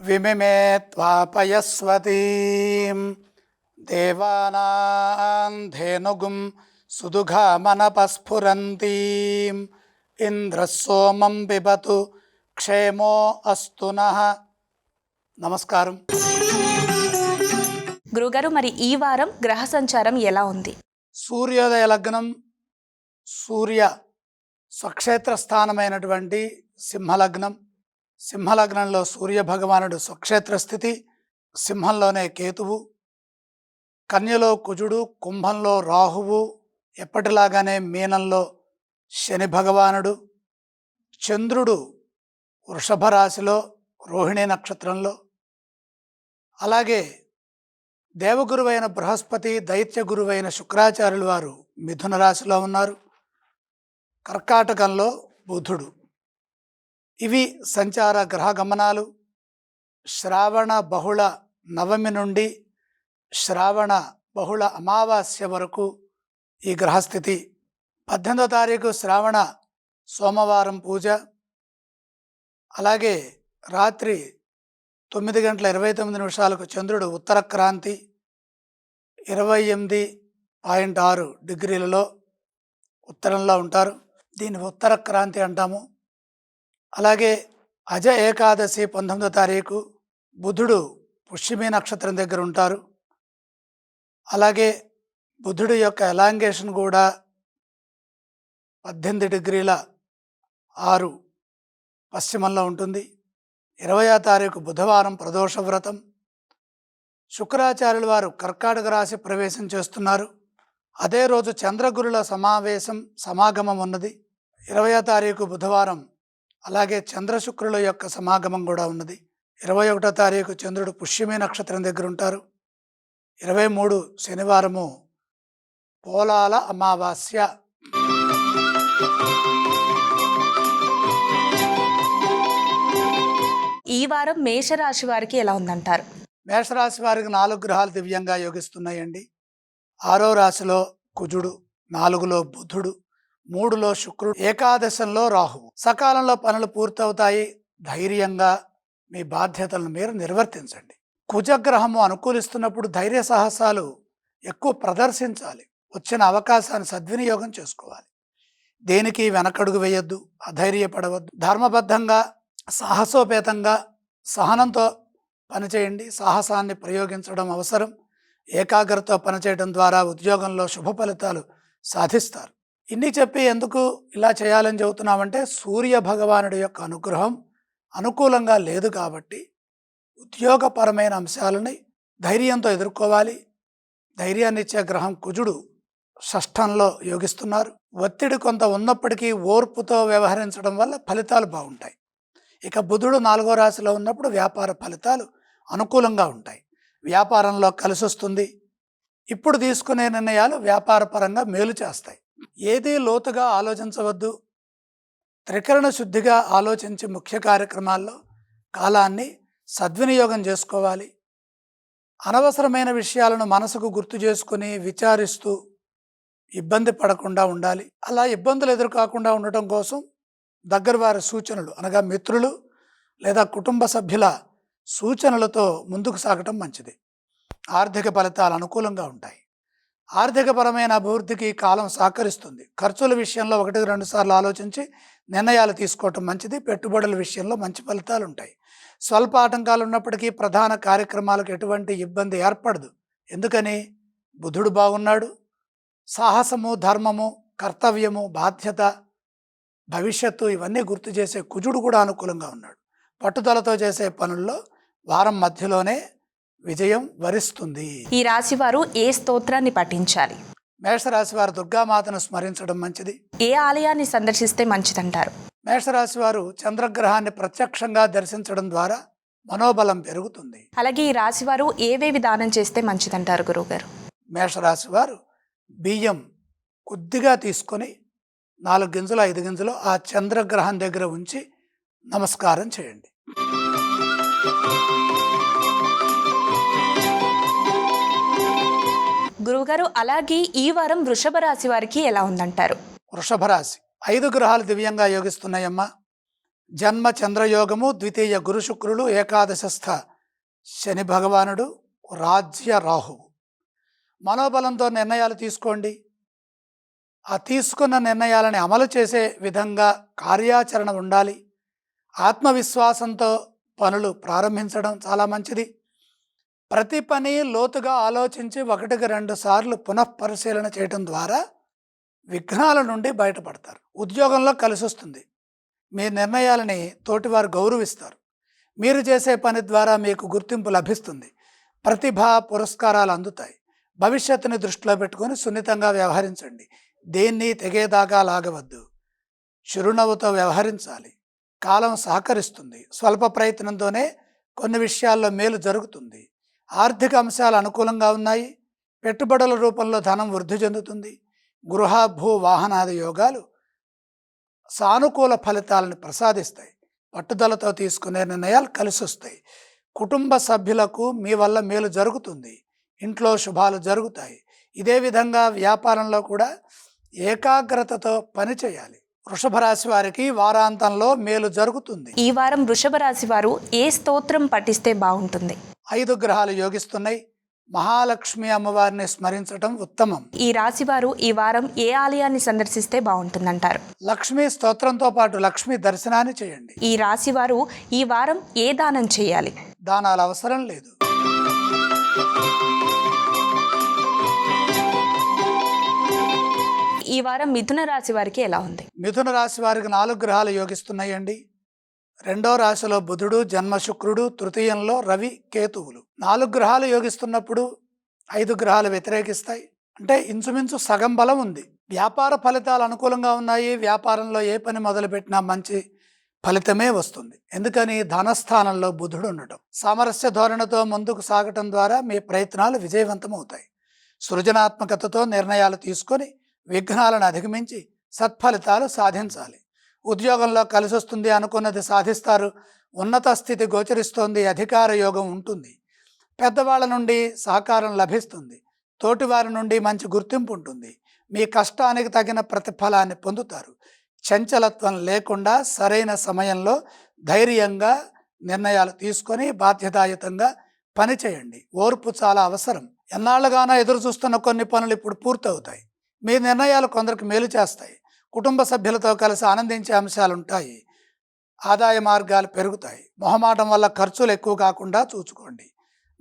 ఓం విమిమే త్వాపయస్వతీం దేవానాం ధేనుగుం సుదుఘామనపస్ఫురంతీం ఇంద్రసోమం పిబతు క్షేమో అస్తు నమస్కారం గురుగారు మరి ఈ వారం గ్రహ సంచారం ఎలా ఉంది? సూర్యోదయ లగ్నం సూర్య స్వక్షేత్ర స్థానమైనటువంటి సింహలగ్నం సింహలగ్నంలో సూర్య భగవానుడు స్వక్షేత్ర స్థితి సింహంలోనే కేతువు కన్యలో కుజుడు కుంభంలో రాహువు ఎప్పటిలాగానే మీనంలో శని భగవానుడు చంద్రుడు వృషభ రాశిలో రోహిణి నక్షత్రంలో. అలాగే దేవగురువైన బృహస్పతి దైత్య గురువైన శుక్రాచార్యులు వారు మిథున రాశిలో ఉన్నారు. కర్కాటకంలో బుధుడు. ఇవి సంచార గ్రహ గమనాలు. శ్రావణ బహుళ నవమి నుండి శ్రావణ బహుళ అమావాస్య వరకు ఈ గ్రహస్థితి. పద్దెనిమిదో తారీఖు శ్రావణ సోమవారం పూజ. అలాగే రాత్రి తొమ్మిది గంటల ఇరవై తొమ్మిది నిమిషాలకు చంద్రుడు ఉత్తర క్రాంతి ఇరవై ఎనిమిది పాయింట్ ఆరు డిగ్రీలలో ఉత్తరంలో ఉంటారు. దీన్ని ఉత్తర క్రాంతి అంటాము. అలాగే అజ ఏకాదశి పంతొమ్మిదో తారీఖు బుధుడు పుష్యమి నక్షత్రం దగ్గర ఉంటారు. అలాగే బుధుడు యొక్క ఎలాంగేషన్ కూడా పద్దెనిమిది డిగ్రీల ఆరు పశ్చిమంలో ఉంటుంది. ఇరవయో తారీఖు బుధవారం ప్రదోష వ్రతం. శుక్రాచార్యుల వారు కర్కాటక రాశి ప్రవేశం చేస్తున్నారు. అదే రోజు చంద్రగురుల సమావేశం సమాగమం ఉన్నది. ఇరవయో తారీఖు బుధవారం అలాగే చంద్రశుక్రుల యొక్క సమాగమం కూడా ఉన్నది. ఇరవై ఒకటో తారీఖు చంద్రుడు పుష్యమి నక్షత్రం దగ్గర ఉంటారు ఇరవై మూడు శనివారము పోలాల అమావాస్య. ఈ వారం మేషరాశి వారికి ఎలా ఉందంటారు? మేషరాశి వారికి నాలుగు గ్రహాలు దివ్యంగా యోగిస్తున్నాయండి. ఆరో రాశిలో కుజుడు నాలుగులో బుధుడు మూడులో శుక్రుడు ఏకాదశంలో రాహువు సకాలంలో పనులు పూర్తవుతాయి. ధైర్యంగా మీ బాధ్యతలను మీరు నిర్వర్తించండి. కుజగ్రహము అనుకూలిస్తున్నప్పుడు ధైర్య సాహసాలు ఎక్కువ ప్రదర్శించాలి. వచ్చిన అవకాశాన్ని సద్వినియోగం చేసుకోవాలి. దేనికి వెనకడుగు వేయొద్దు అధైర్యపడవద్దు. ధర్మబద్ధంగా సాహసోపేతంగా సహనంతో పనిచేయండి. సాహసాన్ని ప్రయోగించడం అవసరం. ఏకాగ్రతతో పనిచేయడం ద్వారా ఉద్యోగంలో శుభ ఫలితాలు సాధిస్తారు. ఇన్ని చెప్పి ఎందుకు ఇలా చేయాలని చెబుతున్నామంటే సూర్య భగవానుడి యొక్క అనుగ్రహం అనుకూలంగా లేదు కాబట్టి ఉద్యోగపరమైన అంశాలని ధైర్యంతో ఎదుర్కోవాలి. ధైర్యాన్ని ఇచ్చే గ్రహం కుజుడు షష్ఠంలో యోగిస్తున్నారు. ఒత్తిడి కొంత ఉన్నప్పటికీ ఓర్పుతో వ్యవహరించడం వల్ల ఫలితాలు బాగుంటాయి. ఇక బుధుడు నాలుగో రాశిలో ఉన్నప్పుడు వ్యాపార ఫలితాలు అనుకూలంగా ఉంటాయి. వ్యాపారంలో కలిసి వస్తుంది ఇప్పుడు తీసుకునే నిర్ణయాలు వ్యాపారపరంగా మేలు చేస్తాయి. ఏదీ లోతుగా ఆలోచించవద్దు. త్రికరణ శుద్ధిగా ఆలోచించి ముఖ్య కార్యక్రమాల్లో కాలాన్ని సద్వినియోగం చేసుకోవాలి. అనవసరమైన విషయాలను మనసుకు గుర్తు చేసుకుని విచారిస్తూ ఇబ్బంది పడకుండా ఉండాలి. అలా ఇబ్బందులు ఎదురుకాకుండా ఉండటం కోసం దగ్గర వారి సూచనలు అనగా మిత్రులు లేదా కుటుంబ సభ్యుల సూచనలతో ముందుకు సాగటం మంచిది. ఆర్థిక ఫలితాలు అనుకూలంగా ఉంటాయి. ఆర్థికపరమైన అభివృద్ధికి కాలం సహకరిస్తుంది. ఖర్చుల విషయంలో ఒకటి రెండు సార్లు ఆలోచించి నిర్ణయాలు తీసుకోవటం మంచిది. పెట్టుబడుల విషయంలో మంచి ఫలితాలు ఉంటాయి స్వల్ప ఆటంకాలు ఉన్నప్పటికీ ప్రధాన కార్యక్రమాలకు ఎటువంటి ఇబ్బంది ఏర్పడదు. ఎందుకని? బుధుడు బాగున్నాడు. సాహసము ధర్మము కర్తవ్యము బాధ్యత భవిష్యత్తు ఇవన్నీ గుర్తు చేసే కుజుడు కూడా అనుకూలంగా ఉన్నాడు. పట్టుదలతో చేసే పనుల్లో వారం మధ్యలోనే విజయం వరిస్తుంది. ఈ రాశి వారు ఏ స్తోత్రాన్ని పఠించాలి? మేషరాశి వారు దుర్గామాతను స్మరించడం మంచిది. ఏ ఆలయాన్ని సందర్శిస్తే మంచిదంటారు? మేషరాశి వారు చంద్రగ్రహాన్ని ప్రత్యక్షంగా దర్శించడం ద్వారా మనోబలం పెరుగుతుంది. అలాగే ఈ రాశివారు ఏవేవి దానం చేస్తే మంచిదంటారు గురువుగారు? మేషరాశి వారు బియ్యం కొద్దిగా తీసుకొని నాలుగు గింజలు ఐదు గింజలు ఆ చంద్రగ్రహం దగ్గర ఉంచి నమస్కారం చేయండి. గురువుగారు అలాగే ఈ వారం వృషభ రాశి వారికి ఎలా ఉందంటారు? వృషభ రాశి. ఐదు గ్రహాలు దివ్యంగా యోగిస్తున్నాయమ్మా. జన్మ చంద్రయోగము ద్వితీయ గురు శుక్రులు ఏకాదశస్థ శని భగవానుడు రాజ్య రాహువు. మనోబలంతో నిర్ణయాలు తీసుకోండి. ఆ తీసుకున్న నిర్ణయాలని అమలు చేసే విధంగా కార్యాచరణ ఉండాలి. ఆత్మవిశ్వాసంతో పనులు ప్రారంభించడం చాలా మంచిది. ప్రతి పని లోతుగా ఆలోచించి ఒకటికి రెండు సార్లు పునఃపరిశీలన చేయడం ద్వారా విఘ్నాల నుండి బయటపడతారు. ఉద్యోగంలో కలిసి వస్తుంది. మీ నిర్ణయాలని తోటివారు గౌరవిస్తారు. మీరు చేసే పని ద్వారా మీకు గుర్తింపు లభిస్తుంది. ప్రతిభ పురస్కారాలు అందుతాయి. భవిష్యత్తుని దృష్టిలో పెట్టుకొని సున్నితంగా వ్యవహరించండి. దేన్ని తెగేదాకా లాగవద్దు. చిరునవ్వుతో వ్యవహరించాలి. కాలం సహకరిస్తుంది. స్వల్ప ప్రయత్నంతోనే కొన్ని విషయాల్లో మేలు జరుగుతుంది. ఆర్థిక అంశాలు అనుకూలంగా ఉన్నాయి. పెట్టుబడుల రూపంలో ధనం వృద్ధి చెందుతుంది. గృహ భూ వాహనాది యోగాలు సానుకూల ఫలితాలను ప్రసాదిస్తాయి. పట్టుదలతో తీసుకునే నిర్ణయాలు కలిసి వస్తాయి కుటుంబ సభ్యులకు మీ వల్ల మేలు జరుగుతుంది. ఇంట్లో శుభాలు జరుగుతాయి. ఇదే విధంగా వ్యాపారంలో కూడా ఏకాగ్రతతో పనిచేయాలి వృషభ రాశి వారికి వారాంతంలో మేలు జరుగుతుంది. ఈ వారం వృషభ రాశి వారు ఏ స్తోత్రం పఠిస్తే బాగుంటుంది? ఐదు గ్రహాలు యోగిస్తున్నాయి. మహాలక్ష్మి అమ్మవారిని స్మరించటం ఉత్తమం. ఈ రాశి వారు ఈ వారం ఏ ఆలయాన్ని సందర్శిస్తే బాగుంటుందంటారు? లక్ష్మీ స్తోత్రంతో పాటు లక్ష్మీ దర్శనాన్ని చేయండి. ఈ రాశి వారు ఈ వారం ఏ దానం చేయాలి? దానాలు అవసరం లేదు. ఈ వారం మిథున రాశి వారికి ఎలా ఉంది? మిథున రాశి వారికి నాలుగు గ్రహాలు యోగిస్తున్నాయండి. రెండో రాశిలో బుధుడు జన్మ శుక్రుడు తృతీయంలో రవి కేతువులు. నాలుగు గ్రహాలు యోగిస్తున్నప్పుడు ఐదు గ్రహాలు వ్యతిరేకిస్తాయి. అంటే ఇంచుమించు సగం బలం ఉంది. వ్యాపార ఫలితాలు అనుకూలంగా ఉన్నాయి. వ్యాపారంలో ఏ పని మొదలుపెట్టినా మంచి ఫలితమే వస్తుంది. ఎందుకని? ధనస్థానంలో బుధుడు ఉండటం. సామరస్య ధోరణితో ముందుకు సాగటం ద్వారా మీ ప్రయత్నాలు విజయవంతమవుతాయి. సృజనాత్మకతతో నిర్ణయాలు తీసుకొని విఘ్నాలను అధిగమించి సత్ఫలితాలు సాధించాలి. ఉద్యోగంలో కలిసి వస్తుంది అనుకున్నది సాధిస్తారు. ఉన్నత స్థితి గోచరిస్తోంది అధికార యోగం ఉంటుంది. పెద్దవాళ్ళ నుండి సహకారం లభిస్తుంది. తోటివారి నుండి మంచి గుర్తింపు ఉంటుంది. మీ కష్టానికి తగిన ప్రతిఫలాన్ని పొందుతారు. చంచలత్వం లేకుండా సరైన సమయంలో ధైర్యంగా నిర్ణయాలు తీసుకొని బాధ్యతాయుతంగా పనిచేయండి. ఓర్పు చాలా అవసరం. ఎన్నాళ్ళుగానో ఎదురు చూస్తున్న కొన్ని పనులు ఇప్పుడు పూర్తవుతాయి. మీ నిర్ణయాలు కొందరికి మేలు చేస్తాయి. కుటుంబ సభ్యులతో కలిసి ఆనందించే అంశాలు ఉంటాయి ఆదాయ మార్గాలు పెరుగుతాయి. మొహమాటం వల్ల ఖర్చులు ఎక్కువ కాకుండా చూసుకోండి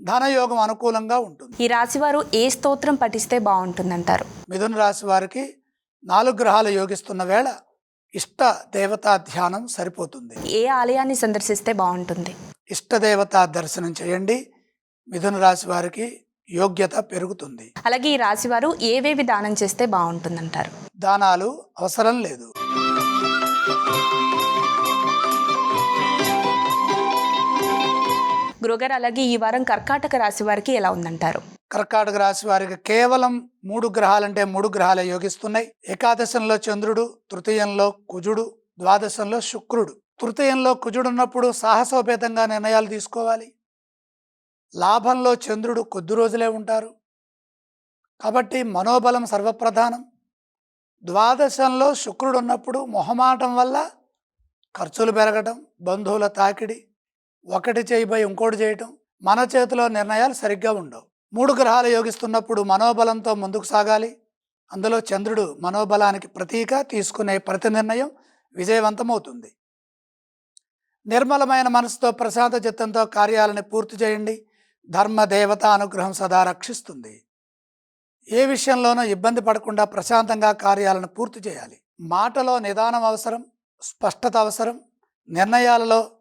ధనయోగం అనుకూలంగా ఉంటుంది. ఈ రాశి వారు ఏ స్తోత్రం పఠిస్తే బాగుంటుందంటారు? మిథున రాశి వారికి నాలుగు గ్రహాలు యోగిస్తున్న వేళ ఇష్ట దేవతా ధ్యానం సరిపోతుంది. ఏ ఆలయాన్ని సందర్శిస్తే బాగుంటుంది? ఇష్టదేవతా దర్శనం చేయండి. మిథున రాశి వారికి యోగ్యత పెరుగుతుంది. అలాగే ఈ రాశి వారు ఏవేవి దానం చేస్తే బాగుంటుందంటారు? దానాలు అవసరం లేదు. గురుగారు అలాగే ఈ వారం కర్కాటక రాశి వారికి ఎలా ఉందంటారు? కర్కాటక రాశి వారికి కేవలం మూడు గ్రహాలంటే మూడు గ్రహాలే యోగిస్తున్నాయి. ఏకాదశంలో చంద్రుడు తృతీయంలో కుజుడు ద్వాదశంలో శుక్రుడు. తృతీయంలో కుజుడు ఉన్నప్పుడు సాహసోపేతంగా నిర్ణయాలు తీసుకోవాలి. లాభంలో చంద్రుడు కొద్ది రోజులే ఉంటారు. కాబట్టి మనోబలం సర్వప్రధానం. ద్వాదశంలో శుక్రుడు ఉన్నప్పుడు మొహమాటం వల్ల ఖర్చులు పెరగడం బంధువుల తాకిడి ఒకటి చేయబోయి ఇంకోటి చేయటం మన చేతిలో నిర్ణయాలు సరిగ్గా ఉండవు. మూడు గ్రహాలు యోగిస్తున్నప్పుడు మనోబలంతో ముందుకు సాగాలి. అందులో చంద్రుడు మనోబలానికి ప్రతీక తీసుకునే ప్రతి నిర్ణయం విజయవంతమవుతుంది. నిర్మలమైన మనసుతో ప్రశాంత చిత్తంతో కార్యాలను పూర్తి చేయండి. ధర్మదేవత అనుగ్రహం సదా రక్షిస్తుంది. ఏ విషయంలోనూ ఇబ్బంది పడకుండా ప్రశాంతంగా కార్యాలను పూర్తి చేయాలి. మాటలో నిదానం అవసరం స్పష్టత అవసరం నిర్ణయాలలో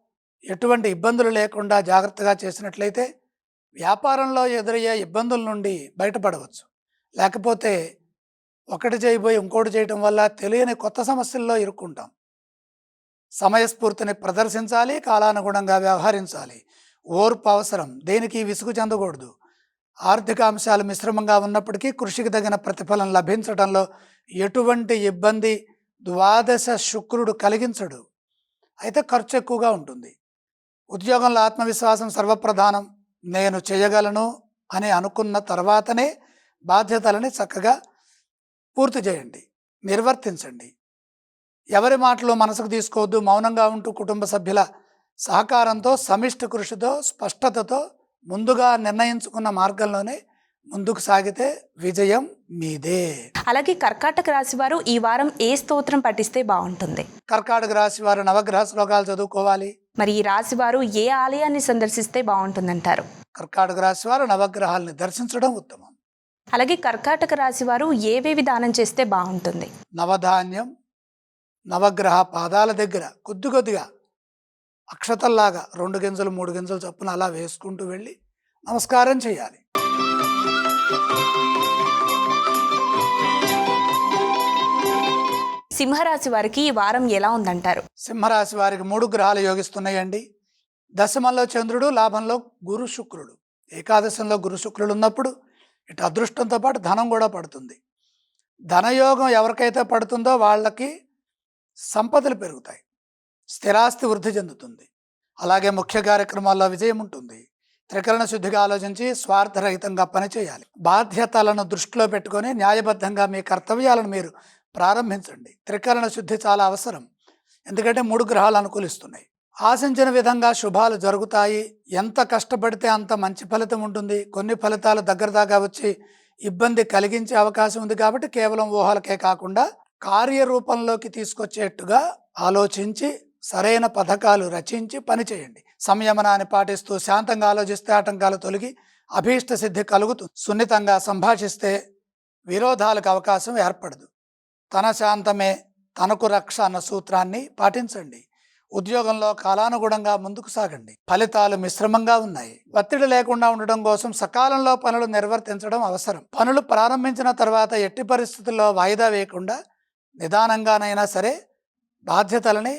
ఎటువంటి ఇబ్బందులు లేకుండా జాగ్రత్తగా చేసినట్లయితే వ్యాపారంలో ఎదురయ్యే ఇబ్బందుల నుండి బయటపడవచ్చు. లేకపోతే ఒకటి చేయబోయి ఇంకోటి చేయటం వల్ల తెలియని కొత్త సమస్యల్లో ఇరుక్కుంటాం. సమయస్ఫూర్తిని ప్రదర్శించాలి కాలానుగుణంగా వ్యవహరించాలి. ఓర్పు అవసరం. దేనికి విసుగు చెందకూడదు. ఆర్థిక అంశాలు మిశ్రమంగా ఉన్నప్పటికీ కృషికి తగిన ప్రతిఫలం లభించడంలో ఎటువంటి ఇబ్బంది ద్వాదశ శుక్రుడు కలిగించడు. అయితే ఖర్చు ఎక్కువగా ఉంటుంది. ఉద్యోగంలో ఆత్మవిశ్వాసం సర్వప్రధానం. నేను చేయగలను అని అనుకున్న తర్వాతనే బాధ్యతలని చక్కగా పూర్తి చేయండి. నిర్వర్తించండి. ఎవరి మాటలు మనసుకు తీసుకోవద్దు. మౌనంగా ఉంటూ కుటుంబ సభ్యుల సహకారంతో సమిష్టి కృషితో స్పష్టతతో ముందుగా నిర్ణయించుకున్న మార్గంలోనే ముందుకు సాగితే విజయం మీదే. అలాగే కర్కాటక రాశి వారు ఈ వారం ఏ స్తోత్రం పఠిస్తే బాగుంటుంది? కర్కాటక రాశి వారు నవగ్రహ శ్లోకాలు చదువుకోవాలి. మరి ఈ రాశి వారు ఏ ఆలయాన్ని సందర్శిస్తే బాగుంటుందంటారు? కర్కాటక రాశి వారు నవగ్రహాలని దర్శించడం ఉత్తమం. అలాగే కర్కాటక రాశి వారు ఏవేవి దానం చేస్తే బాగుంటుంది? నవధాన్యం నవగ్రహ పాదాల దగ్గర కొద్ది కొద్దిగా అక్షతల్లాగా రెండు గింజలు మూడు గింజలు చొప్పున అలా వేసుకుంటూ వెళ్ళి నమస్కారం చేయాలి సింహరాశి వారికి ఈ వారం ఎలా ఉందంటారు? సింహరాశి వారికి మూడు గ్రహాలు యోగిస్తున్నాయండి. దశమంలో చంద్రుడు లాభంలో గురు శుక్రుడు. ఏకాదశంలో గురు శుక్రుడు ఉన్నప్పుడు ఇటు అదృష్టంతో పాటు ధనం కూడా పడుతుంది. ధనయోగం ఎవరికైతే పడుతుందో వాళ్ళకి సంపదలు పెరుగుతాయి. స్థిరాస్తి వృద్ధి చెందుతుంది. అలాగే ముఖ్య కార్యక్రమాల్లో విజయం ఉంటుంది. త్రికరణ శుద్ధిగా ఆలోచించి స్వార్థరహితంగా పనిచేయాలి బాధ్యతలను దృష్టిలో పెట్టుకొని న్యాయబద్ధంగా మీ కర్తవ్యాలను మీరు ప్రారంభించండి. త్రికరణ శుద్ధి చాలా అవసరం. ఎందుకంటే మూడు గ్రహాలు అనుకూలిస్తున్నాయి. ఆశించిన విధంగా శుభాలు జరుగుతాయి. ఎంత కష్టపడితే అంత మంచి ఫలితం ఉంటుంది. కొన్ని ఫలితాలు దగ్గర దాకా వచ్చి ఇబ్బంది కలిగించే అవకాశం ఉంది కాబట్టి కేవలం ఊహలకే కాకుండా కార్యరూపంలోకి తీసుకొచ్చేట్టుగా ఆలోచించి సరైన పథకాలు రచించి పనిచేయండి సంయమనాన్ని పాటిస్తూ శాంతంగా ఆలోచిస్తే ఆటంకాలు తొలగి అభీష్ట సిద్ధి కలుగుతుంది. సున్నితంగా సంభాషిస్తే విరోధాలకు అవకాశం ఏర్పడదు. తన శాంతమే తనకు రక్ష అన్న సూత్రాన్ని పాటించండి. ఉద్యోగంలో కాలానుగుణంగా ముందుకు సాగండి. ఫలితాలు మిశ్రమంగా ఉన్నాయి. ఒత్తిడి లేకుండా ఉండడం కోసం సకాలంలో పనులు నిర్వర్తించడం అవసరం. పనులు ప్రారంభించిన తర్వాత ఎట్టి పరిస్థితుల్లో వాయిదా వేయకుండా నిదానంగానైనా సరే బాధ్యతలని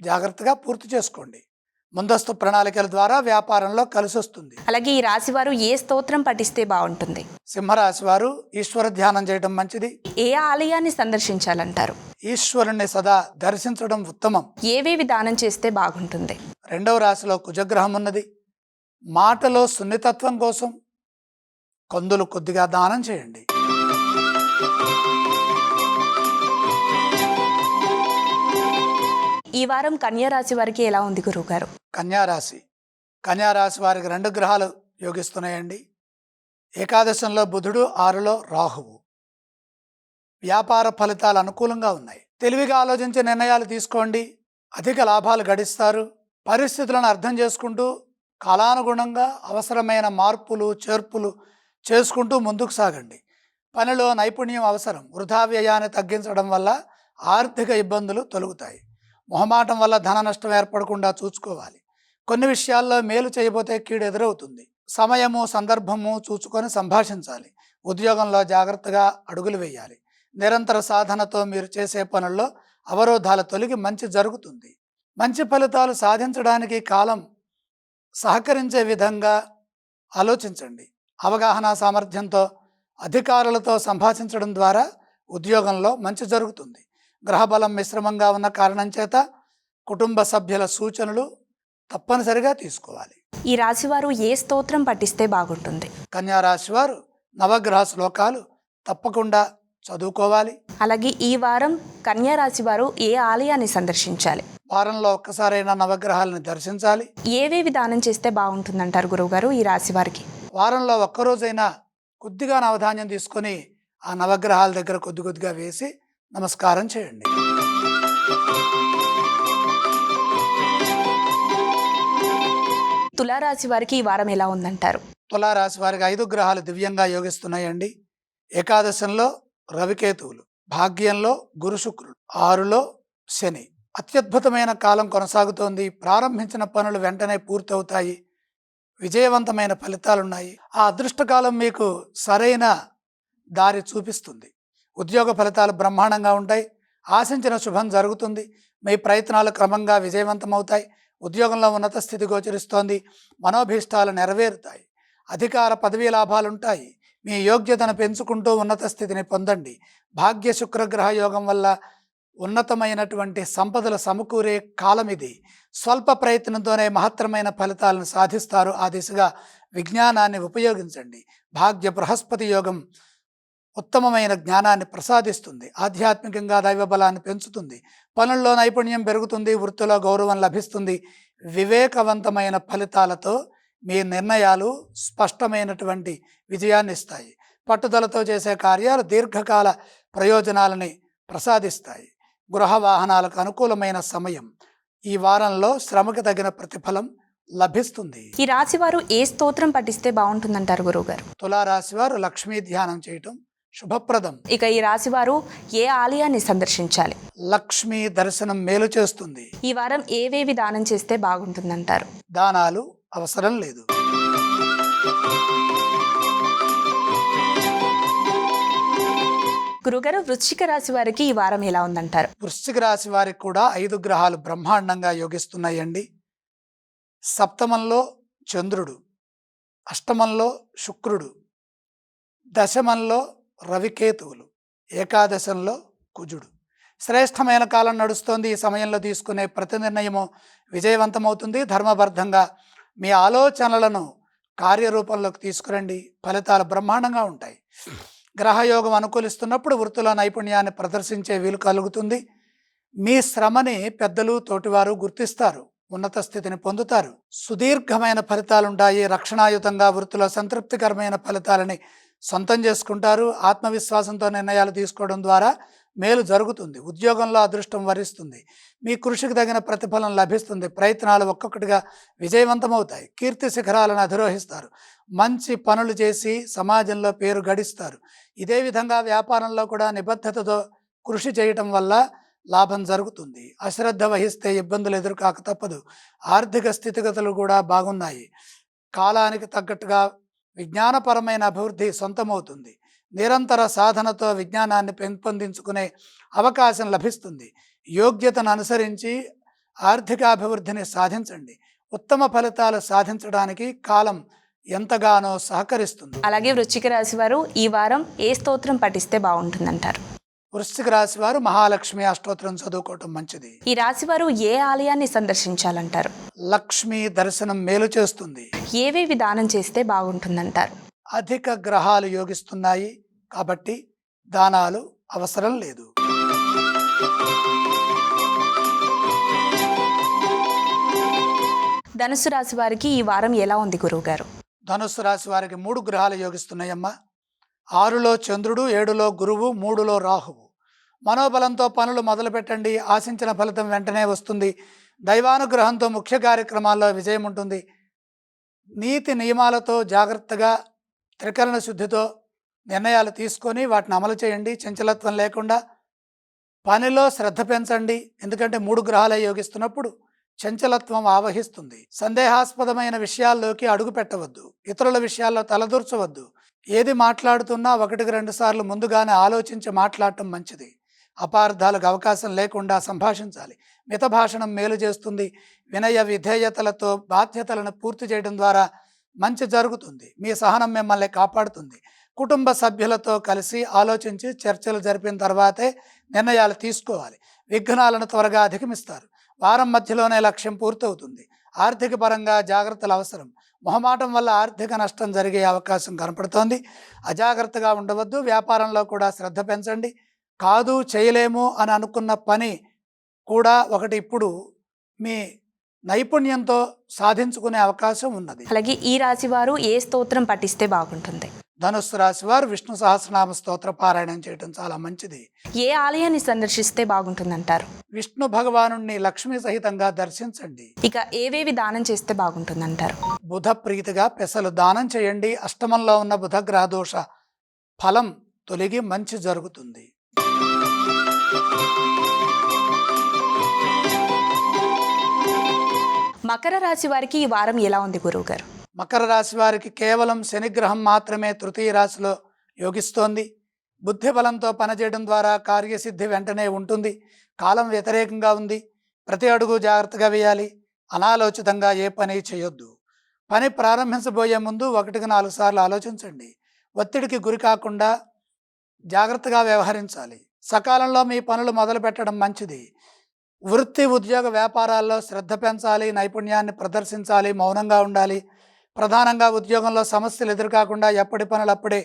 జాగ్రత్తగా పూర్తి చేసుకోండి. ముందస్తు ప్రణాళికల ద్వారా వ్యాపారంలో కలిసి వస్తుంది అలాగే ఈ రాశి వారు ఏ స్తోత్రం పఠిస్తే బాగుంటుంది? సింహరాశి వారు ఈశ్వర ధ్యానం చేయడం మంచిది. ఏ ఆలయాన్ని సందర్శించాలంటారు? ఈశ్వరుణ్ణి సదా దర్శించడం ఉత్తమం. ఏవేవి దానం చేస్తే బాగుంటుంది? రెండవ రాశిలో కుజగ్రహం ఉన్నది. మాటలో సున్నితత్వం కోసం కొందులు కొద్దిగా దానం చేయండి. ఈ వారం కన్యారాశి వారికి ఎలా ఉంది గురువుగారు? కన్యారాశి. కన్యారాశి వారికి రెండు గ్రహాలు యోగిస్తున్నాయండి. ఏకాదశంలో బుధుడు ఆరులో రాహువు. వ్యాపార ఫలితాలు అనుకూలంగా ఉన్నాయి. తెలివిగా ఆలోచించి నిర్ణయాలు తీసుకోండి. అధిక లాభాలు గడిస్తారు. పరిస్థితులను అర్థం చేసుకుంటూ కాలానుగుణంగా అవసరమైన మార్పులు చేర్పులు చేసుకుంటూ ముందుకు సాగండి. పనిలో నైపుణ్యం అవసరం. వృధా వ్యయాన్ని తగ్గించడం వల్ల ఆర్థిక ఇబ్బందులు తొలుగుతాయి. మొహమాటం వల్ల ధన నష్టం ఏర్పడకుండా చూసుకోవాలి కొన్ని విషయాల్లో మేలు చేయబోతే కీడు ఎదురవుతుంది. సమయము సందర్భము చూసుకొని సంభాషించాలి. ఉద్యోగంలో జాగ్రత్తగా అడుగులు వేయాలి. నిరంతర సాధనతో మీరు చేసే పనుల్లో అవరోధాల తొలగి మంచి జరుగుతుంది. మంచి ఫలితాలు సాధించడానికి కాలం సహకరించే విధంగా ఆలోచించండి. అవగాహన సామర్థ్యంతో అధికారులతో సంభాషించడం ద్వారా ఉద్యోగంలో మంచి జరుగుతుంది. గ్రహబలం మిశ్రమంగా ఉన్న కారణం చేత కుటుంబ సభ్యుల సూచనలు తప్పనిసరిగా తీసుకోవాలి. ఈ రాశి వారు ఏ స్తోత్రం పఠిస్తే బాగుంటుంది? కన్యా రాశి వారు నవగ్రహ శ్లోకాలు తప్పకుండా చదువుకోవాలి. అలాగే ఈ వారం కన్యా రాశి వారు ఏ ఆలయాన్ని సందర్శించాలి? వారంలో ఒక్కసారైనా నవగ్రహాలను దర్శించాలి. ఏవేవి దానం చేస్తే బాగుంటుందంటారు గురువుగారు ఈ రాశి వారికి వారంలో ఒక్కరోజైనా కొద్దిగా నవధాన్యం తీసుకొని ఆ నవగ్రహాల దగ్గర కొద్ది కొద్దిగా వేసి నమస్కారం చేయండి. తులారాశి వారికి ఈ వారం ఎలా ఉందంటారు? తులారాశి వారికి ఐదు గ్రహాలు దివ్యంగా యోగిస్తున్నాయండి. ఏకాదశంలో రవికేతువులు భాగ్యంలో గురు శుక్రుడు ఆరులో శని. అత్యద్భుతమైన కాలం కొనసాగుతోంది. ప్రారంభించిన పనులు వెంటనే పూర్తవుతాయి. విజయవంతమైన ఫలితాలున్నాయి. ఆ అదృష్టకాలం మీకు సరైన దారి చూపిస్తుంది. ఉద్యోగ ఫలితాలు బ్రహ్మాండంగా ఉంటాయి. ఆశించిన శుభం జరుగుతుంది. మీ ప్రయత్నాలు క్రమంగా విజయవంతమవుతాయి. ఉద్యోగంలో ఉన్నత స్థితి గోచరిస్తోంది. మనోభీష్టాలు నెరవేరుతాయి. అధికార పదవీ లాభాలు ఉంటాయి మీ యోగ్యతను పెంచుకుంటూ ఉన్నత స్థితిని పొందండి. భాగ్య శుక్రగ్రహ యోగం వల్ల ఉన్నతమైనటువంటి సంపదలు సమకూరే కాలం ఇది. స్వల్ప ప్రయత్నంతోనే మహత్తరమైన ఫలితాలను సాధిస్తారు. ఆ దిశగా విజ్ఞానాన్ని ఉపయోగించండి. భాగ్య బృహస్పతి యోగం ఉత్తమమైన జ్ఞానాన్ని ప్రసాదిస్తుంది ఆధ్యాత్మికంగా దైవ బలాన్ని పెంచుతుంది పనుల్లో నైపుణ్యం పెరుగుతుంది వృత్తిలో గౌరవం లభిస్తుంది. వివేకవంతమైన ఫలితాలతో మీ నిర్ణయాలు స్పష్టమైనటువంటి విజయాన్ని ఇస్తాయి. పట్టుదలతో చేసే కార్యాలు దీర్ఘకాల ప్రయోజనాలని ప్రసాదిస్తాయి. గృహ వాహనాలకు అనుకూలమైన సమయం ఈ వారంలో శ్రమకు తగిన ప్రతిఫలం లభిస్తుంది. ఈ రాశి వారు ఏ స్తోత్రం పఠిస్తే బాగుంటుందంటారు గురువుగారు? తులారాశి వారు లక్ష్మీ ధ్యానం చేయటం శుభప్రదం. ఇక ఈ రాశి వారు ఏ ఆలయాన్ని సందర్శించాలి? లక్ష్మీ దర్శనం మేలు చేస్తుంది. ఈ వారం ఏవేవి దానం చేస్తే బాగుంటుందంటారు? దానాలు అవసరం లేదు. గురుగారు వృశ్చిక రాశి వారికి ఈ వారం ఎలా ఉందంటారు? వృశ్చిక రాశి వారికి కూడా ఐదు గ్రహాలు బ్రహ్మాండంగా యోగిస్తున్నాయండి. సప్తమంలో చంద్రుడు అష్టమంలో శుక్రుడు దశమంలో రవికేతువులు ఏకాదశంలో కుజుడు. శ్రేష్టమైన కాలం నడుస్తోంది. ఈ సమయంలో తీసుకునే ప్రతి నిర్ణయము విజయవంతమవుతుంది. ధర్మబద్ధంగా మీ ఆలోచనలను కార్యరూపంలోకి తీసుకురండి. ఫలితాలు బ్రహ్మాండంగా ఉంటాయి. గ్రహయోగం అనుకూలిస్తున్నప్పుడు వృత్తుల నైపుణ్యాన్ని ప్రదర్శించే వీలు కలుగుతుంది. మీ శ్రమని పెద్దలు తోటివారు గుర్తిస్తారు. ఉన్నత స్థితిని పొందుతారు. సుదీర్ఘమైన ఫలితాలుంటాయి రక్షణాయుతంగా వృత్తిలో సంతృప్తికరమైన ఫలితాలని సొంతం చేసుకుంటారు ఆత్మవిశ్వాసంతో నిర్ణయాలు తీసుకోవడం ద్వారా మేలు జరుగుతుంది ఉద్యోగంలో అదృష్టం వరిస్తుంది మీ కృషికి తగిన ప్రతిఫలం లభిస్తుంది ప్రయత్నాలు ఒక్కొక్కటిగా విజయవంతమవుతాయి కీర్తి శిఖరాలను అధిరోహిస్తారు మంచి పనులు చేసి సమాజంలో పేరు గడిస్తారు. ఇదే విధంగా వ్యాపారంలో కూడా నిబద్ధతతో కృషి చేయటం వల్ల లాభం జరుగుతుంది. అశ్రద్ధ వహిస్తే ఇబ్బందులు ఎదురుకాక తప్పదు ఆర్థిక స్థితిగతులు కూడా బాగున్నాయి కాలానికి తగ్గట్టుగా విజ్ఞానపరమైన అభివృద్ధి సొంతమవుతుంది. నిరంతర సాధనతో విజ్ఞానాన్ని పెంపొందించుకునే అవకాశం లభిస్తుంది. యోగ్యతను అనుసరించి ఆర్థికాభివృద్ధిని సాధించండి. ఉత్తమ ఫలితాలు సాధించడానికి కాలం ఎంతగానో సహకరిస్తుంది. అలాగే వృశ్చిక రాశి వారు ఈ వారం ఏ స్తోత్రం పఠిస్తే బాగుంటుందంటారు? వృశ్చిక రాశి వారు మహాలక్ష్మి అష్టోత్తరం చదువుకోవటం మంచిది. ఈ రాశి వారు ఏ ఆలయాన్ని సందర్శించాలంటారు? లక్ష్మి దర్శనం మేలు చేస్తుంది. ఏవేవి దానం చేస్తే బాగుంటుందంటారు? అధిక గ్రహాలు యోగిస్తున్నాయి కాబట్టి దానాలు అవసరం లేదు. ధనుసు రాశి వారికి ఈ వారం ఎలా ఉంది గురువుగారు? ధనుస్సు రాశి వారికి మూడు గ్రహాలు యోగిస్తున్నాయమ్మా. ఆరులో చంద్రుడు ఏడులో గురువు మూడులో రాహువు. మనోబలంతో పనులు మొదలుపెట్టండి. ఆశించిన ఫలితం వెంటనే వస్తుంది. దైవానుగ్రహంతో ముఖ్య కార్యక్రమాల్లో విజయం ఉంటుంది. నీతి నియమాలతో జాగ్రత్తగా త్రికరణ శుద్ధితో నిర్ణయాలు తీసుకొని వాటిని అమలు చేయండి. చంచలత్వం లేకుండా పనిలో శ్రద్ధ పెంచండి. ఎందుకంటే మూడు గ్రహాలే యోగిస్తున్నప్పుడు చంచలత్వం ఆవహిస్తుంది. సందేహాస్పదమైన విషయాల్లోకి అడుగు పెట్టవద్దు. ఇతరుల విషయాల్లో తలదూర్చవద్దు. ఏది మాట్లాడుతున్నా ఒకటికి రెండు సార్లు ముందుగానే ఆలోచించి మాట్లాడటం మంచిది. అపార్థాలకు అవకాశం లేకుండా సంభాషించాలి. మితభాషణం మేలు చేస్తుంది. వినయ విధేయతలతో బాధ్యతలను పూర్తి చేయడం ద్వారా మంచి జరుగుతుంది. మీ సహనం మిమ్మల్ని కాపాడుతుంది. కుటుంబ సభ్యులతో కలిసి ఆలోచించి చర్చలు జరిపిన తర్వాతే నిర్ణయాలు తీసుకోవాలి. విఘ్నాలను త్వరగా అధిగమిస్తారు. వారం మధ్యలోనే లక్ష్యం పూర్తవుతుంది. ఆర్థిక పరంగా జాగ్రత్తలు అవసరం. మొహమాటం వల్ల ఆర్థిక నష్టం జరిగే అవకాశం కనపడుతోంది. అజాగ్రత్తగా ఉండవద్దు. వ్యాపారంలో కూడా శ్రద్ధ పెంచండి. కాదు చేయలేము అని అనుకున్న పని కూడా ఒకటి ఇప్పుడు మీ నైపుణ్యంతో సాధించుకునే అవకాశం ఉన్నది. అలాగే ఈ రాశి వారు ఏ స్తోత్రం పఠిస్తే బాగుంటుంది? ధనుస్సు రాశి వారు విష్ణు సహస్రనామ స్తోత్ర పారాయణం చేయడం చాలా మంచిది. ఏ ఆలయాన్ని సందర్శిస్తే బాగుంటుందంటారు? విష్ణు భగవాను లక్ష్మీ సహితంగా దర్శించండి. ఇక ఏవేవి దానం చేస్తే బాగుంటుందంటారు? బుధ ప్రీతిగా పెసలు దానం చేయండి. అష్టమంలో ఉన్న బుధ గ్రహ దోష ఫలం తొలగి మంచి జరుగుతుంది. మకర రాశి వారికి ఈ వారం ఎలా ఉంది గురువుగారు? మకర రాశి వారికి కేవలం శనిగ్రహం మాత్రమే తృతీయ రాశిలో యోగిస్తోంది. బుద్ధి బలంతో పనిచేయడం ద్వారా కార్యసిద్ధి వెంటనే ఉంటుంది. కాలం వ్యతిరేకంగా ఉంది. ప్రతి అడుగు జాగ్రత్తగా వేయాలి. అనాలోచితంగా ఏ పని చేయొద్దు. పని ప్రారంభించబోయే ముందు ఒకటికి నాలుగు సార్లు ఆలోచించండి. ఒత్తిడికి గురి కాకుండా జాగ్రత్తగా వ్యవహరించాలి. సకాలంలో మీ పనులు మొదలు పెట్టడం మంచిది. వృత్తి ఉద్యోగ వ్యాపారాల్లో శ్రద్ధ పెంచాలి నైపుణ్యాన్ని ప్రదర్శించాలి మౌనంగా ఉండాలి. ప్రధానంగా ఉద్యోగంలో సమస్యలు ఎదురుకాకుండా ఎప్పటి పనులు అప్పుడే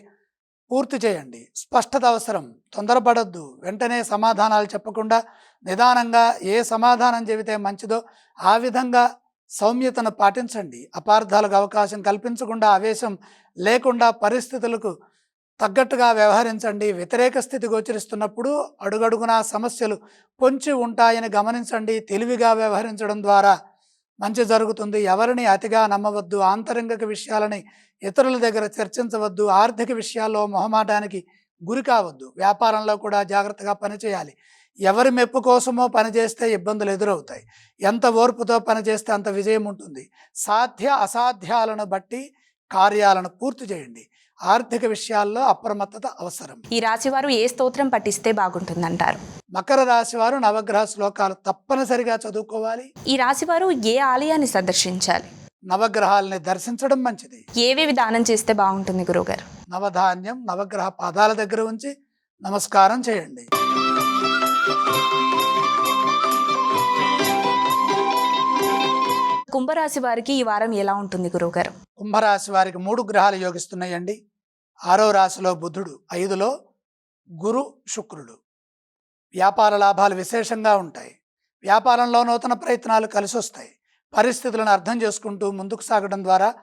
పూర్తి చేయండి. స్పష్టత అవసరం. తొందరపడొద్దు. వెంటనే సమాధానాలు చెప్పకుండా నిదానంగా ఏ సమాధానం చెబితే మంచిదో ఆ విధంగా సౌమ్యతను పాటించండి. అపార్థాలకు అవకాశం కల్పించకుండా ఆవేశం లేకుండా పరిస్థితులకు తగ్గట్టుగా వ్యవహరించండి. వ్యతిరేక స్థితి గోచరిస్తున్నప్పుడు అడుగడుగునా సమస్యలు పొంచి ఉంటాయని గమనించండి. తెలివిగా వ్యవహరించడం ద్వారా మంచి జరుగుతుంది. ఎవరిని అతిగా నమ్మవద్దు. ఆంతరంగిక విషయాలని ఇతరుల దగ్గర చర్చించవద్దు. ఆర్థిక విషయాల్లో మొహమాటానికి గురి కావద్దు. వ్యాపారంలో కూడా జాగ్రత్తగా పనిచేయాలి ఎవరి మెప్పు కోసమో పనిచేస్తే ఇబ్బందులు ఎదురవుతాయి. ఎంత ఓర్పుతో పనిచేస్తే అంత విజయం ఉంటుంది. సాధ్య అసాధ్యాలను బట్టి కార్యాలను పూర్తి చేయండి. ఆర్థిక విషయాల్లో అప్రమత్తత అవసరం. ఈ రాశివారు ఏ స్తోత్రం పఠిస్తే బాగుంటుందంటారు? మకర రాశి వారు నవగ్రహ శ్లోకాలు తప్పనిసరిగా చదువుకోవాలి. ఈ రాశివారు ఏ ఆలయాన్ని సందర్శించాలి? నవగ్రహాలని దర్శించడం మంచిది. ఏవేవి దానం చేస్తే బాగుంటుంది గురువుగారు? నవధాన్యం నవగ్రహ పాదాల దగ్గర ఉంచి నమస్కారం చేయండి. కుంభరాశి వారికి ఈ వారం ఎలా ఉంటుంది గురువుగారు? కుంభరాశి వారికి మూడు గ్రహాలు యోగిస్తున్నాయండి. ఆరో రాశిలో బుధుడు ఐదులో గురు శుక్రుడు. వ్యాపార లాభాలు విశేషంగా ఉంటాయి. వ్యాపారంలో నూతన ప్రయత్నాలు కలిసి వస్తాయి పరిస్థితులను అర్థం చేసుకుంటూ ముందుకు సాగడం ద్వారా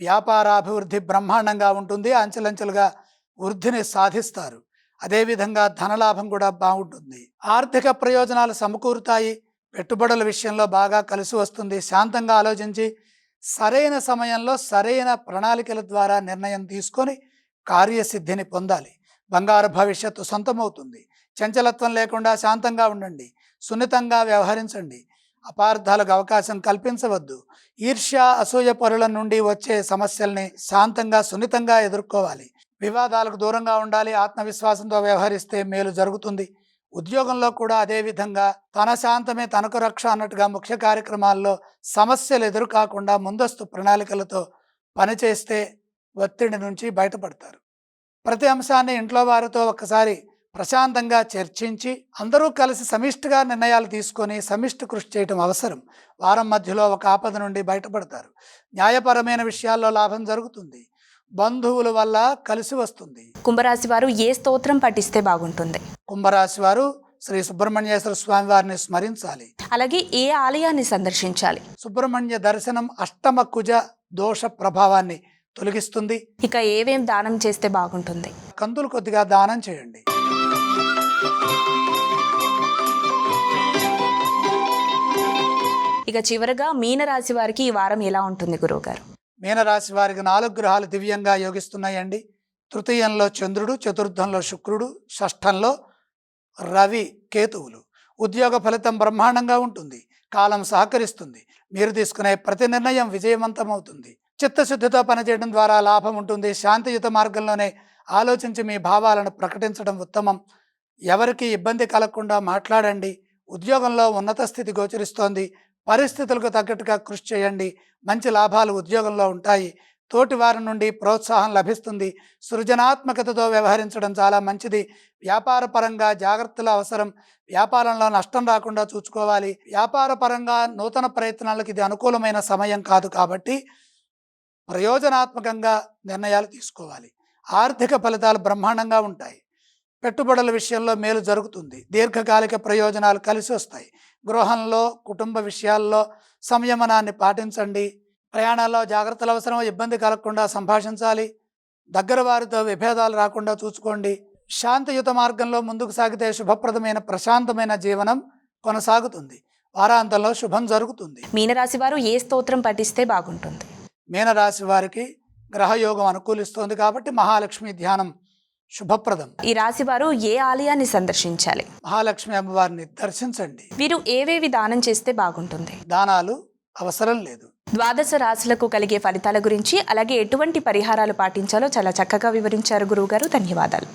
వ్యాపారాభివృద్ధి బ్రహ్మాండంగా ఉంటుంది. అంచెలంచెలుగా వృద్ధిని సాధిస్తారు. అదేవిధంగా ధనలాభం కూడా బాగుంటుంది. ఆర్థిక ప్రయోజనాలు సమకూరుతాయి. పెట్టుబడుల విషయంలో బాగా కలిసి వస్తుంది. శాంతంగా ఆలోచించి సరైన సమయంలో సరైన ప్రణాళికల ద్వారా నిర్ణయం తీసుకొని కార్యసిద్ధిని పొందాలి. బంగారు భవిష్యత్తు సొంతమవుతుంది. చంచలత్వం లేకుండా శాంతంగా ఉండండి. సున్నితంగా వ్యవహరించండి. అపార్థాలకు అవకాశం కల్పించవద్దు. ఈర్ష్య అసూయ పరుల నుండి వచ్చే సమస్యల్ని శాంతంగా సున్నితంగా ఎదుర్కోవాలి. వివాదాలకు దూరంగా ఉండాలి. ఆత్మవిశ్వాసంతో వ్యవహరిస్తే మేలు జరుగుతుంది. ఉద్యోగంలో కూడా అదేవిధంగా తన శాంతమే తనకు రక్ష అన్నట్టుగా ముఖ్య కార్యక్రమాల్లో సమస్యలు ఎదురు కాకుండా ముందస్తు ప్రణాళికలతో పనిచేస్తే ఒత్తిడి నుంచి బయటపడతారు. ప్రతి అంశాన్ని ఇంట్లో వారితో ఒక్కసారి ప్రశాంతంగా చర్చించి అందరూ కలిసి సమిష్టిగా నిర్ణయాలు తీసుకొని సమిష్టి కృషి చేయటం అవసరం. వారం మధ్యలో ఒక ఆపద నుండి బయటపడతారు. న్యాయపరమైన విషయాల్లో లాభం జరుగుతుంది. బంధువుల వల్ల కలిసి వస్తుంది. కుంభరాశి వారు ఏ స్తోత్రం పఠిస్తే బాగుంటుంది? కుంభరాశి వారు శ్రీ సుబ్రహ్మణ్యేశ్వర స్వామి వారిని స్మరించాలి. అలాగే ఏ ఆలయాన్ని సందర్శించాలి? సుబ్రహ్మణ్య దర్శనం అష్టమ కుజ దోష ప్రభావాన్ని తొలగిస్తుంది. ఇక ఏవేం దానం చేస్తే బాగుంటుంది? కందులు కొద్దిగా దానం చేయండి. ఇక చివరగా మీనరాశి వారికి ఈ వారం ఎలా ఉంటుంది గురువుగారు? మీనరాశి వారికి నాలుగు గ్రహాలు దివ్యంగా యోగిస్తున్నాయండి. తృతీయంలో చంద్రుడు చతుర్థంలో శుక్రుడు షష్ఠంలో రవి కేతువులు. ఉద్యోగ ఫలితం బ్రహ్మాండంగా ఉంటుంది. కాలం సహకరిస్తుంది. మీరు తీసుకునే ప్రతి నిర్ణయం విజయవంతమవుతుంది. చిత్తశుద్ధితో పనిచేయడం ద్వారా లాభం ఉంటుంది. శాంతియుత మార్గంలోనే ఆలోచించి మీ భావాలను ప్రకటించడం ఉత్తమం. ఎవరికి ఇబ్బంది కలగకుండా మాట్లాడండి. ఉద్యోగంలో ఉన్నత స్థితి గోచరిస్తోంది. పరిస్థితులకు తగ్గట్టుగా కృషి చేయండి. మంచి లాభాలు ఉద్యోగంలో ఉంటాయి. తోటి వారి నుండి ప్రోత్సాహం లభిస్తుంది. సృజనాత్మకతతో వ్యవహరించడం చాలా మంచిది. వ్యాపార పరంగా జాగ్రత్తలు అవసరం. వ్యాపారంలో నష్టం రాకుండా చూసుకోవాలి వ్యాపార పరంగా నూతన ప్రయత్నాలకు ఇది అనుకూలమైన సమయం కాదు కాబట్టి ప్రయోజనాత్మకంగా నిర్ణయాలు తీసుకోవాలి. ఆర్థిక ఫలితాలు బ్రహ్మాండంగా ఉంటాయి. పెట్టుబడుల విషయంలో మేలు జరుగుతుంది. దీర్ఘకాలిక ప్రయోజనాలు కలిసి వస్తాయి. గృహంలో కుటుంబ విషయాల్లో సంయమనాన్ని పాటించండి. ప్రయాణాల్లో జాగ్రత్తలు అవసరం ఇబ్బంది కలగకుండా సంభాషించాలి. దగ్గర వారితో విభేదాలు రాకుండా చూసుకోండి. శాంతియుత మార్గంలో ముందుకు సాగితే శుభప్రదమైన ప్రశాంతమైన జీవనం కొనసాగుతుంది. వారాంతంలో శుభం జరుగుతుంది. మీనరాశి వారు ఏ స్తోత్రం పఠిస్తే బాగుంటుంది? మీనరాశి వారికి గ్రహయోగం అనుకూలిస్తోంది కాబట్టి మహాలక్ష్మి ధ్యానం శుభప్రదం. ఈ రాశి వారు ఏ ఆలయాన్ని సందర్శించాలి? మహాలక్ష్మి అమ్మవారిని దర్శించండి. వీరు ఏవేవి దానం చేస్తే బాగుంటుంది? దానాలు అవసరం లేదు. ద్వాదశ రాశులకు కలిగే ఫలితాల గురించి అలాగే ఎటువంటి పరిహారాలు పాటించాలో చాలా చక్కగా వివరించారు గురువుగారు. ధన్యవాదాలు.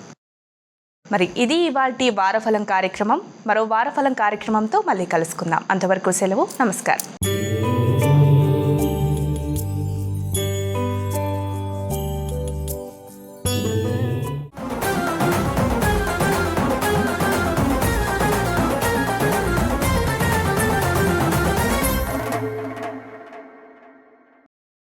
మరి ఇది ఇవాల్టి వారఫలం కార్యక్రమం. మరో వారఫలం కార్యక్రమంతో మళ్ళీ కలుసుకుందాం. అంతవరకు సెలవు. నమస్కారం.